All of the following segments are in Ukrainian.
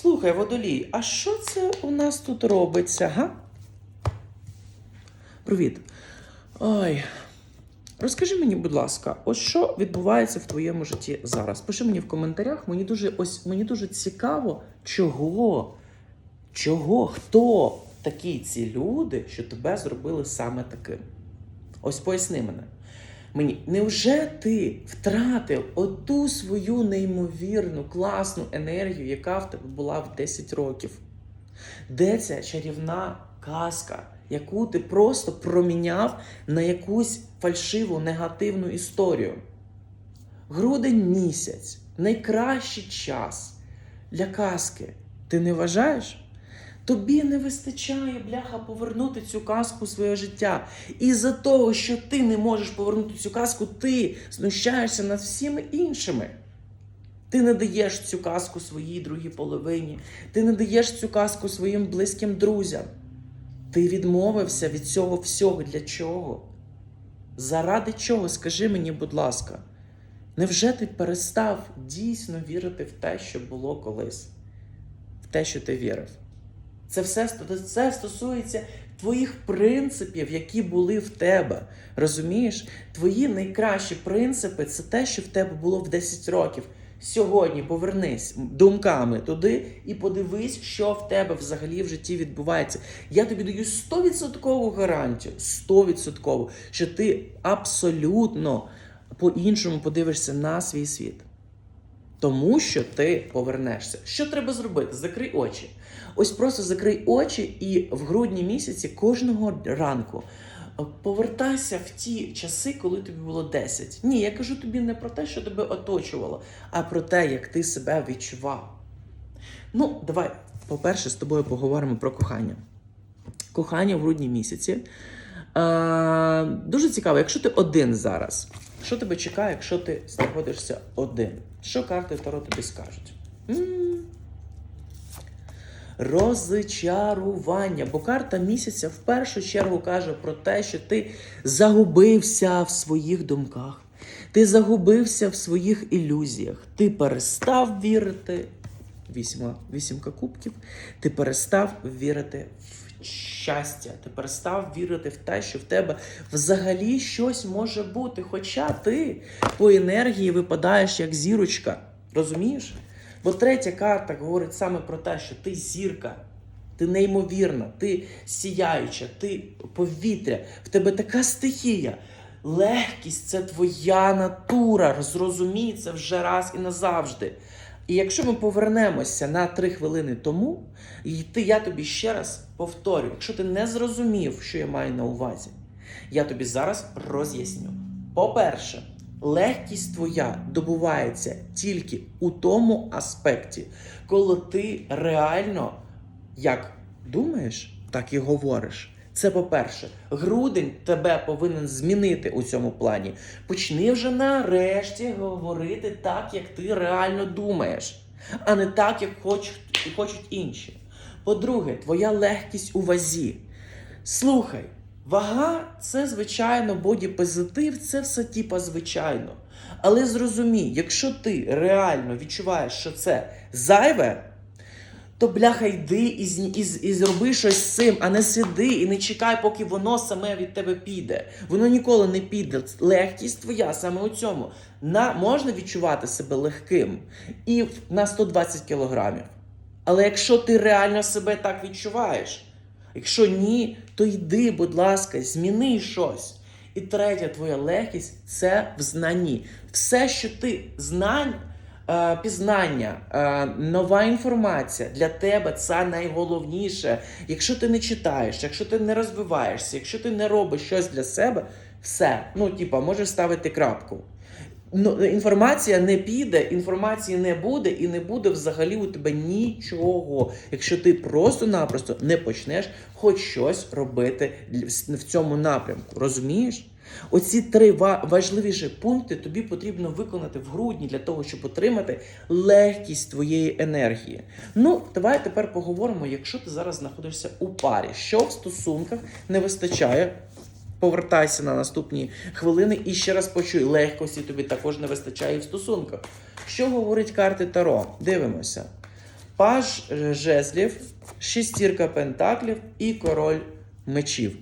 Слухай, водолій, а що це у нас тут робиться, га? Привіт. Ой. Розкажи мені, будь ласка, ось що відбувається в твоєму житті зараз? Пиши мені в коментарях. Мені дуже ось мені дуже цікаво, чого, чого, хто такі ці люди, що тебе зробили саме таким. Ось поясни мене. Мені, невже ти втратив оту свою неймовірну, класну енергію, яка в тебе була в 10 років? Де ця чарівна казка, яку ти просто проміняв на якусь фальшиву негативну історію? Грудень місяць найкращий час для казки. Ти не вважаєш? Тобі не вистачає, бляха, повернути цю казку в своє життя. І за того, що ти не можеш повернути цю казку, ти знущаєшся над всіми іншими. Ти не даєш цю казку своїй другій половині, ти не даєш цю казку своїм близьким друзям. Ти відмовився від цього всього. Для чого? Заради чого? Скажи мені, будь ласка, невже ти перестав дійсно вірити в те, що було колись? В те, що ти вірив? Це все це стосується твоїх принципів, які були в тебе. Розумієш? Твої найкращі принципи це те, що в тебе було в 10 років. Сьогодні повернись думками туди і подивись, що в тебе взагалі в житті відбувається. Я тобі даю 100% гарантію, 100%, що ти абсолютно по-іншому подивишся на свій світ. Тому що ти повернешся. Що треба зробити? Закрий очі. Ось просто закрий очі і в грудні місяці кожного ранку е, повертайся в ті часи, коли тобі було 10. Ні, я кажу тобі не про те, що тебе оточувало, а про те, як ти себе відчував. Ну, давай, по-перше, з тобою поговоримо про кохання. Кохання в грудні місяці. Е, дуже цікаво, якщо ти один зараз, що тебе чекає, якщо ти знаходишся один? Що карти Таро тобі скажуть? М-м. Розчарування. Бо карта місяця в першу чергу каже про те, що ти загубився в своїх думках, ти загубився в своїх ілюзіях, ти перестав вірити. Вісьма, вісімка кубків, ти перестав вірити в щастя, ти перестав вірити в те, що в тебе взагалі щось може бути. Хоча ти по енергії випадаєш як зірочка. Розумієш? Бо третя карта говорить саме про те, що ти зірка, ти неймовірна, ти сіяюча, ти повітря, в тебе така стихія. Легкість це твоя натура. Зрозумій це вже раз і назавжди. І якщо ми повернемося на три хвилини тому, і ти, я тобі ще раз повторю, якщо ти не зрозумів, що я маю на увазі, я тобі зараз роз'ясню. По-перше, легкість твоя добувається тільки у тому аспекті, коли ти реально як думаєш, так і говориш. Це по-перше, грудень тебе повинен змінити у цьому плані. Почни вже нарешті говорити так, як ти реально думаєш, а не так, як хочуть, хочуть інші. По-друге, твоя легкість у вазі. Слухай, вага це, звичайно, бодіпозитив, це все типа звичайно. Але зрозумій, якщо ти реально відчуваєш, що це зайве то бляха йди і, і, і зроби щось з цим, а не сиди і не чекай, поки воно саме від тебе піде. Воно ніколи не піде. Легкість твоя саме у цьому. На, Можна відчувати себе легким і на 120 кілограмів. Але якщо ти реально себе так відчуваєш, якщо ні, то йди, будь ласка, зміни щось. І третя твоя легкість це в знанні. Все, що ти знань. Е, пізнання, е, нова інформація для тебе це найголовніше. Якщо ти не читаєш, якщо ти не розвиваєшся, якщо ти не робиш щось для себе, все, ну типа, можеш ставити крапку. Ну, Інформація не піде, інформації не буде, і не буде взагалі у тебе нічого, якщо ти просто-напросто не почнеш хоч щось робити в цьому напрямку. Розумієш? Оці три важливіші пункти тобі потрібно виконати в грудні для того, щоб отримати легкість твоєї енергії. Ну, давай тепер поговоримо, якщо ти зараз знаходишся у парі, що в стосунках не вистачає. Повертайся на наступні хвилини і ще раз почуй, легкості тобі також не вистачає в стосунках. Що говорить карти Таро? Дивимося. паж е, жезлів, шестірка пентаклів і король мечів.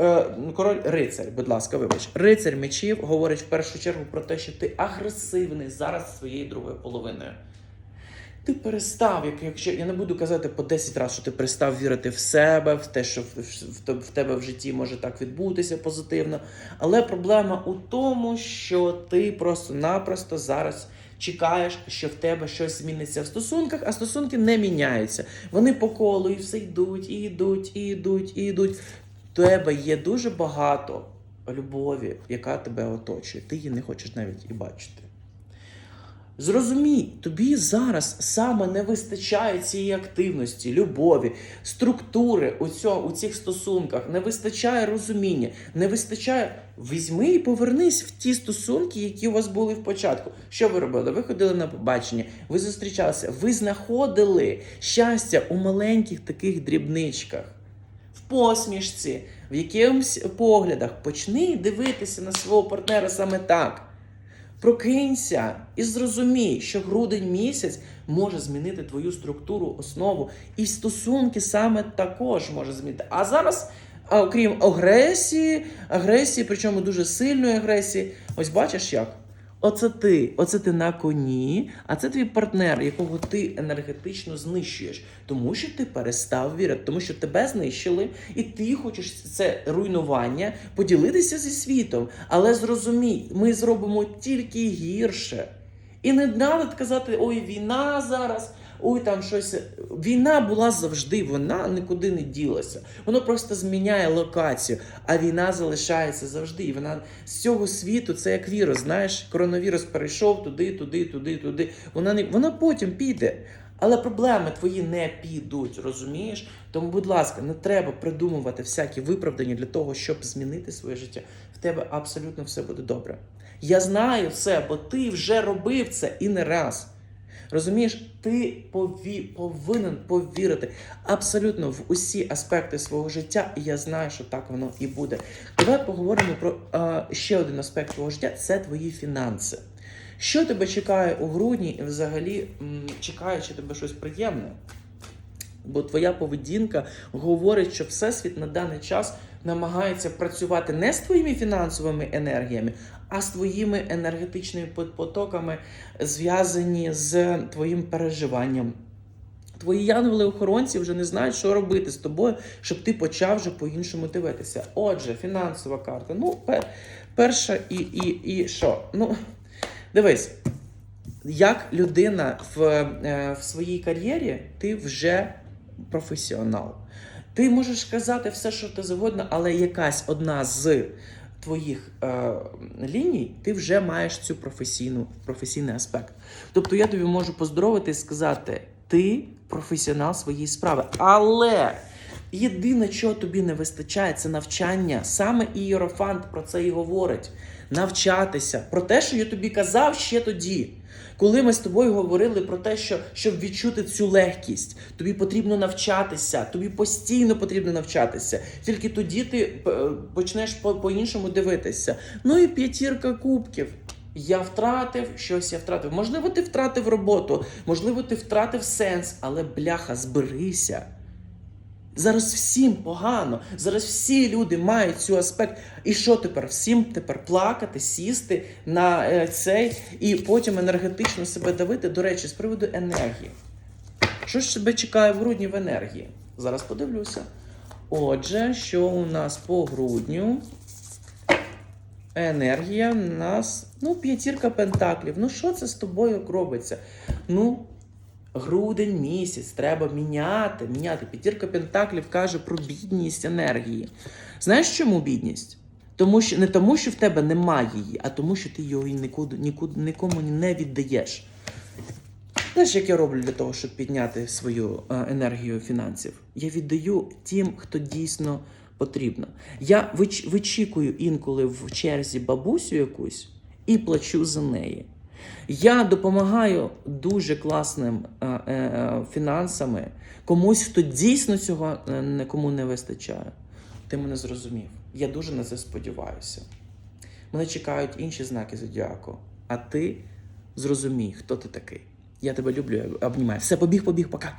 Е, ну, король рицар, будь ласка, вибач. Рицар мечів говорить в першу чергу про те, що ти агресивний зараз своєю другою половиною. Ти перестав, як, якщо я не буду казати по 10 разів, що ти перестав вірити в себе, в те, що в, в, в тебе в житті може так відбутися позитивно. Але проблема у тому, що ти просто-напросто зараз чекаєш, що в тебе щось зміниться в стосунках, а стосунки не міняються. Вони по колу і все йдуть, і йдуть, і йдуть, і йдуть. Тебе є дуже багато любові, яка тебе оточує. Ти її не хочеш навіть і бачити. Зрозумій, тобі зараз саме не вистачає цієї активності, любові, структури у, цьо, у цих стосунках, не вистачає розуміння, не вистачає. Візьми і повернись в ті стосунки, які у вас були в початку. Що ви робили? Ви ходили на побачення, ви зустрічалися, ви знаходили щастя у маленьких таких дрібничках, посмішці, в якихось поглядах. Почни дивитися на свого партнера саме так. Прокинься і зрозумій, що грудень місяць може змінити твою структуру, основу, і стосунки саме також може змінити. А зараз, окрім агресії, агресії, причому дуже сильної агресії, ось бачиш як? Оце ти, оце ти на коні, а це твій партнер, якого ти енергетично знищуєш, тому що ти перестав вірити, тому що тебе знищили, і ти хочеш це руйнування поділитися зі світом. Але зрозумій, ми зробимо тільки гірше. І не треба казати, ой, війна зараз, ой, там щось. Війна була завжди, вона нікуди не ділася. Воно просто зміняє локацію, а війна залишається завжди. І вона з цього світу це як вірус. Знаєш, коронавірус перейшов туди, туди, туди, туди. Вона не вона потім піде. Але проблеми твої не підуть, розумієш? Тому, будь ласка, не треба придумувати всякі виправдання для того, щоб змінити своє життя. В тебе абсолютно все буде добре. Я знаю це, бо ти вже робив це і не раз. Розумієш, ти пові, повинен повірити абсолютно в усі аспекти свого життя, і я знаю, що так воно і буде. Давай поговоримо про е, ще один аспект твого життя це твої фінанси. Що тебе чекає у грудні, і взагалі м, чекає чи тебе щось приємне? Бо твоя поведінка говорить, що Всесвіт на даний час намагається працювати не з твоїми фінансовими енергіями, а з твоїми енергетичними потоками, зв'язані з твоїм переживанням. Твої янголи-охоронці вже не знають, що робити з тобою, щоб ти почав вже по-іншому дивитися. Отже, фінансова карта. Ну, пер, перша і, і, і що? Ну, дивись, як людина в, е, в своїй кар'єрі, ти вже професіонал. Ти можеш казати все, що ти завгодно, але якась одна з твоїх е, ліній, ти вже маєш цю професійну, професійний аспект. Тобто я тобі можу поздоровити і сказати, ти професіонал своєї справи. Але єдине, чого тобі не вистачає, це навчання. Саме Ієрофант про це і говорить. Навчатися про те, що я тобі казав ще тоді. Коли ми з тобою говорили про те, що щоб відчути цю легкість, тобі потрібно навчатися, тобі постійно потрібно навчатися. Тільки тоді ти е, почнеш по- по-іншому дивитися. Ну і п'ятірка кубків. Я втратив щось, я втратив. Можливо, ти втратив роботу, можливо, ти втратив сенс, але бляха, зберися. Зараз всім погано. Зараз всі люди мають цю аспект. І що тепер? Всім тепер плакати, сісти на е, цей і потім енергетично себе давити. До речі, з приводу енергії. Що ж тебе чекає в грудні в енергії? Зараз подивлюся. Отже, що у нас по грудню? Енергія у нас, ну, п'ятірка пентаклів. Ну, що це з тобою робиться? Ну, грудень місяць, треба міняти, міняти. П'ятірка пентаклів каже про бідність енергії. Знаєш чому бідність? Тому що не тому, що в тебе немає її, а тому, що ти його нікуди, нікуди, нікому не віддаєш. Знаєш, як я роблю для того, щоб підняти свою е, енергію фінансів? Я віддаю тим, хто дійсно потрібно. Я вич, вичікую інколи в черзі бабусю якусь і плачу за неї. Я допомагаю дуже класним е, е, фінансами комусь, хто дійсно цього е, нікому не вистачає. Ти мене зрозумів. Я дуже на це сподіваюся. Мене чекають інші знаки зодіаку, а ти зрозумій, хто ти такий. Я тебе люблю, обнімаю. Все, побіг, побіг, пока.